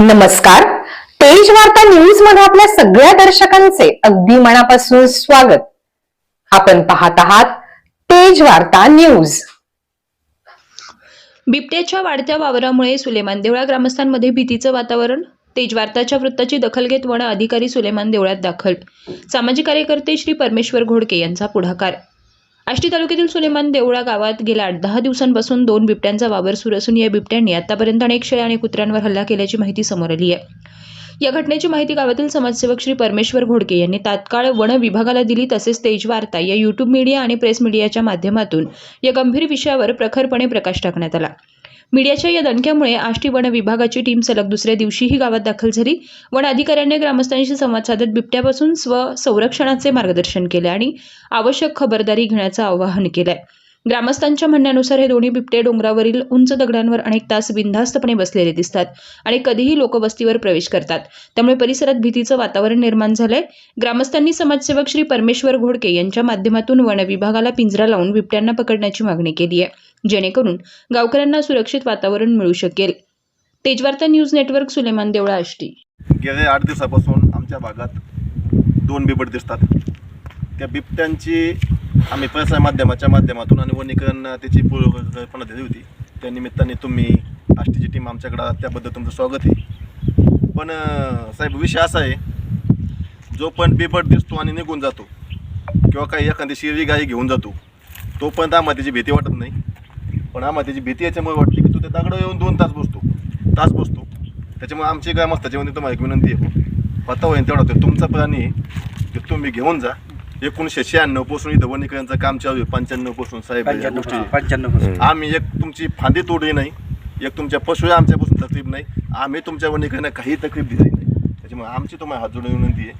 नमस्कार. तेज वार्ता न्यूजमध्ये आपल्या सगळ्या दर्शकांचे अगदी मनापासून स्वागत. आपण पाहत आहात तेज वार्ता न्यूज बिबट्याच्या वाढत्या वावरामुळे सुलेमान देवळा ग्रामस्थांमध्ये भीतीचं वातावरण तेजवार्ताच्या वृत्ताची दखल घेत वन अधिकारी सुलेमान देवळात दाखल. सामाजिक कार्यकर्ते श्री परमेश्वर घोडके यांचा पुढाकार. आष्टी तालुक्यातील सुलेमान देवळा गावात गेल्या आठ दहा दिवसांपासून दोन बिबट्यांचा वावर सुरू असून या बिबट्यांनी आतापर्यंत अनेक शेळ्या आणि कुत्र्यांवर हल्ला केल्याची माहिती समोर आली आहे. या घटनेची माहिती गावातील समाजसेवक श्री परमेश्वर घोडके यांनी तात्काळ वन विभागाला दिली तसेच तेजवार्ता या युट्यूब मीडिया आणि प्रेस मीडियाच्या माध्यमातून या गंभीर विषयावर प्रखरपणे प्रकाश टाकण्यात आला. मीडियाच्या या दणक्यामुळे आष्टी वन विभागाची टीम सलग दुसऱ्या दिवशीही गावात दाखल झाली. वन अधिकाऱ्यांनी ग्रामस्थांशी संवाद साधत बिबट्यापासून स्वसंरक्षणाचे मार्गदर्शन केले आणि आवश्यक खबरदारी घेण्याचं आवाहन केलंय. ग्रामस्थांच्या म्हणण्यानुसार हे दोन्ही बिबटे डोंगरावरील उंच दगडांवर अनेक तास बिनधास्तपणे बसलेले दिसतात आणि कधीही लोकवस्तीवर प्रवेश करतात. त्यामुळे परिसरात भीतीचं वातावरण निर्माण झालंय. ग्रामस्थांनी समाजसेवक श्री परमेश्वर घोडके यांच्या माध्यमातून वन विभागाला पिंजरा लावून बिबट्यांना पकडण्याची मागणी केली आहे जेणेकरून गावकऱ्यांना सुरक्षित वातावरण मिळू शकेल. Tejvarta news network Suleman Deola Ashti. गेले आठ दिवसापासून आमच्या भागात दोन बिबट दिसतात. त्या बिबट्यांची आम्ही प्रसार माध्यमाच्या माध्यमातून आणि वनीकरण त्याची पूर्वकल्पना दिली होती. त्या निमित्ताने तुम्ही आष्टीची टीम आमच्याकडं त्याबद्दल तुमचं स्वागत आहे. पण साहेब विषय असा आहे जो पण बिबट दिसतो आणि निघून जातो किंवा काही एखादी शिरी गाई घेऊन जातो तोपर्यंत आम्हाला त्याची भीती वाटत नाही. पण आम्हाला त्याची भीती याच्यामुळे वाटली की तो त्या दगडावर येऊन दोन तास बसतो तास बसतो. त्याच्यामुळे आमची काय मस्त त्याच्यामध्ये तुम्हाला एक विनंती आहे. पत्ता होईल तेवढा तो तुमचा प्राणी आहे, ते तुम्ही घेऊन जा. एकोणीसशे शहाण्णवपासून इथं वनीकरणचं काम चालू आहे पंच्याण्णवपासून साहेब या गोष्टी. पंच्याण्णव आम्ही एक तुमची फांदी तोडली नाही एक तुमच्या पशु आमच्यापासून तकलीफ नाही आम्ही तुमच्या वनीकरणं काही तकलीफ दिली नाही. त्याच्यामुळे आमची तुम्हाला हात जोडून विनंती आहे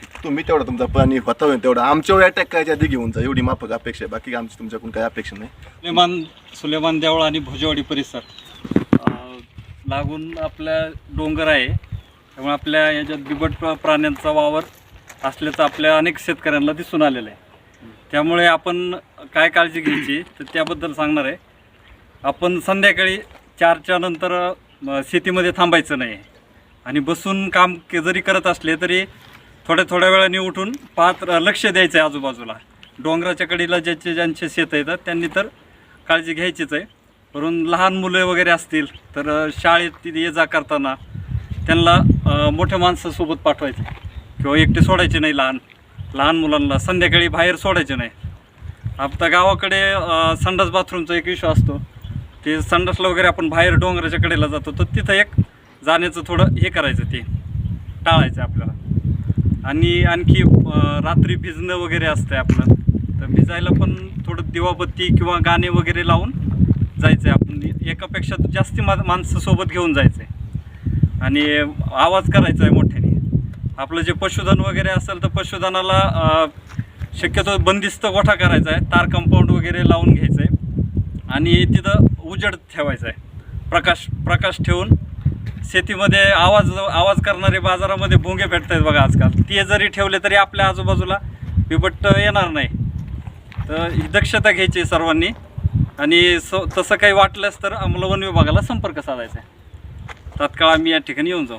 की तुम्ही तेवढा तुमचा प्राणी होता होईल तेवढा आमच्यावर अटॅक करायच्या आधी घेऊन जा एवढी माफक अपेक्षा आहे. बाकी आमची तुमच्याकडून काही अपेक्षा नाही. सुलेमान सुलेमान देवळ आणि भुजवाडी परिसर. अं, लागून आपल्या डोंगर आहे त्यामुळे आपल्या याच्यात बिबट प्रा- प्राण्यांचा वावर असल्याचं आपल्या अनेक शेतकऱ्यांना दिसून आलेलं आहे. त्यामुळे आपण काय काळजी घ्यायची तर त्याबद्दल सांगणार आहे. आपण संध्याकाळी चारच्या नंतर शेतीमध्ये थांबायचं नाही. आणि बसून काम के- जरी करत असले तरी थोड्या थोड्या वेळाने उठून पाहत लक्ष द्यायचं आहे आजूबाजूला. डोंगराच्या कडीला ज्याचे ज्यांचे शेत येतात त्यांनी तर काळजी घ्यायचीच आहे. वरून लहान मुलं वगैरे असतील तर शाळेत तिथे ये जा करताना त्यांना मोठ्या माणसासोबत आहे किंवा एकटे सोडायचे नाही लहान लहान मुलांना. संध्याकाळी बाहेर सोडायचे नाही. आता गावाकडे संडास बाथरूमचा एक इश्यू असतो. ते संडासला वगैरे आपण बाहेर डोंगराच्या कडेला जातो तर तिथं एक जाण्याचं थोडं हे करायचं ते टाळायचं आपल्याला. आणि आणखी रात्री भिजणं वगैरे असतं आपलं. तर भिजायला पण थोडं दिवाबत्ती किंवा गाणे वगैरे लावून जायचं आहे आपण. एकापेक्षा जास्ती मा माणसं सोबत घेऊन जायचं आहे आणि आवाज करायचा आहे मोठा. आपलं जे पशुधन वगैरे असेल तर पशुधनाला शक्यतो बंदिस्त गोठा करायचा आहे. तार कंपाऊंड वगैरे लावून घ्यायचं आहे. आणि तिथं उजेड ठेवायचं आहे. प्रकाश प्रकाश ठेवून शेतीमध्ये आवाज आवाज करणारे बाजारामध्ये भोंगे भेटत आहेत बघा आजकाल. ते जरी ठेवले तरी आपल्या आजूबाजूला बिबट्ट येणार नाही. तर ही दक्षता घ्यायची आहे सर्वांनी. आणि स तसं काही वाटलंच तर आम्हाला वन विभागाला संपर्क साधायचा आहे. तात्काळ आम्ही या ठिकाणी येऊन जाऊ.